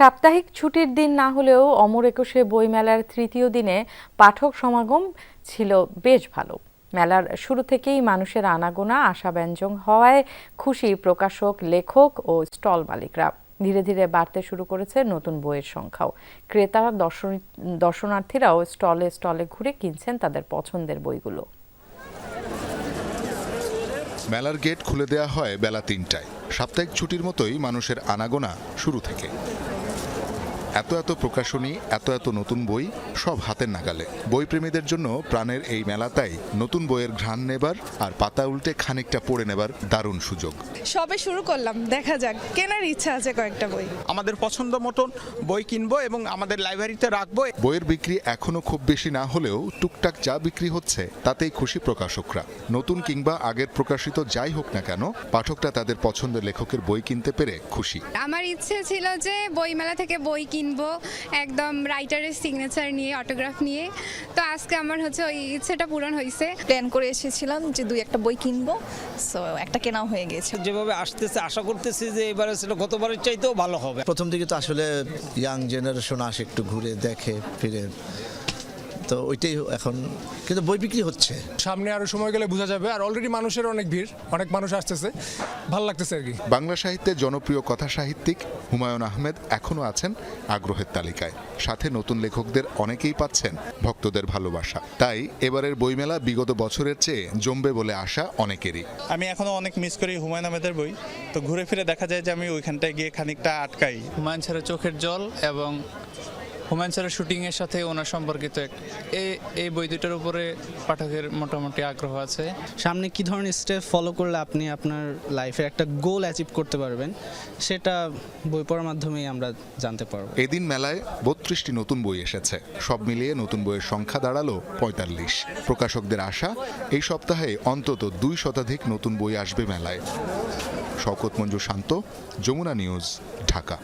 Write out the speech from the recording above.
সাপ্তাহিক ছুটির দিন না হলেও অমর একুশে বইমেলার তৃতীয় দিনে পাঠক সমাগম ছিল বেশ ভালো। মেলার শুরু থেকেই মানুষের আনাগোনা আশাব্যঞ্জক হওয়ায় খুশি প্রকাশক, লেখক ও স্টল মালিকরা। ধীরে ধীরে বাড়তে শুরু করেছে নতুন বইয়ের সংখ্যাও। ক্রেতা, দর্শন, দর্শনার্থীরাও স্টলে স্টলে ঘুরে কিনছেন তাদের পছন্দের বইগুলো। মেলার গেট খুলে দেওয়া হয় বেলা তিনটায়। সাপ্তাহিক ছুটির মতোই মানুষের আনাগোনা শুরু থেকে। এত এত প্রকাশনী এত এত নতুন বই সব হাতের নাগালে। বইপ্রেমীদের জন্য প্রাণের এই মেলাটাই নতুন বইয়ের ঘ্রাণ নেবার আর পাতা উল্টে খানিকটা পড়ে নেবার দারুণ সুযোগ। সবে শুরু করলাম দেখা যাক কেনার ইচ্ছা আছে কয়েকটা বই। আমাদের পছন্দ মতন বই কিনবো এবং আমাদের লাইব্রেরিতে রাখব। বইয়ের বিক্রি এখনও খুব বেশি না হলেও টুকটাক যা বিক্রি হচ্ছে তাতেই খুশি প্রকাশকরা। নতুন কিংবা আগের প্রকাশিত যাই হোক না কেন পাঠকরা তাদের পছন্দের লেখকের বই কিনতে পেরে খুশি। আমার ইচ্ছে ছিল যে বইমেলা থেকে বই কিনবো একদম রাইটারের সিগনেচার নিয়ে অটোগ্রাফ নিয়ে। তো আজকে আমার হচ্ছে ওই ইচ্ছেটা পূরণ হয়েছে প্ল্যান করে এসেছিলাম যে দুই একটা বই কিনবো সো একটা কেনাও হয়ে গেছে। যেভাবে আসতেছে আশা করতেছি যে এবারে সেটা গতবারের চাইতেও ভালো হবে। প্রথম দিকে তো আসলে ইয়াং জেনারেশন আসে একটু ঘুরে দেখে ফিরে তো ওইটাই এখন কিন্তু বই বিক্রি হচ্ছে। সামনে আরও সময় গেলে বোঝা যাবে আর অলরেডি মানুষের অনেক ভিড় অনেক মানুষ আসতেছে ভালো লাগতেছে আর কি। বাংলা সাহিত্যের জনপ্রিয় কথা সাহিত্যিক হুমায়ুন আহমেদ এখনও আছেন আগ্রহের তালিকায়। সাথে নতুন লেখকদের অনেকেই পাচ্ছেন ভক্তদের ভালোবাসা। তাই এবারের বইমেলা বিগত বছরের চেয়ে জমবে বলে আশা অনেকেরই। আমি এখনও অনেক মিস করি হুমায়ুন আহমেদের বই। তো ঘুরে ফিরে দেখা যায় যে আমি ওইখানটায় গিয়ে খানিকটা আটকাই। হুমায়ুন স্যারের চোখের জল এবং হুমায়ুন স্যারের শুটিংয়ের সাথে ওনার সম্পর্কিত এক এই এই বই দুটোর উপরে পাঠকের মোটামুটি আগ্রহ আছে। সামনে কি ধরনের স্টেপ ফলো করলে আপনি আপনার লাইফে একটা গোল অ্যাচিভ করতে পারবেন? সেটা বই পড়ার মাধ্যমেই আমরা জানতে পারব। এদিন মেলায় বত্রিশটি নতুন বই এসেছে। সব মিলিয়ে নতুন বইয়ের সংখ্যা দাঁড়াল পঁয়তাল্লিশ। প্রকাশকদের আশা এই সপ্তাহে অন্তত দুই শতাধিক নতুন বই আসবে মেলায়। শওকত মঞ্জু শান্ত যমুনা নিউজ ঢাকা।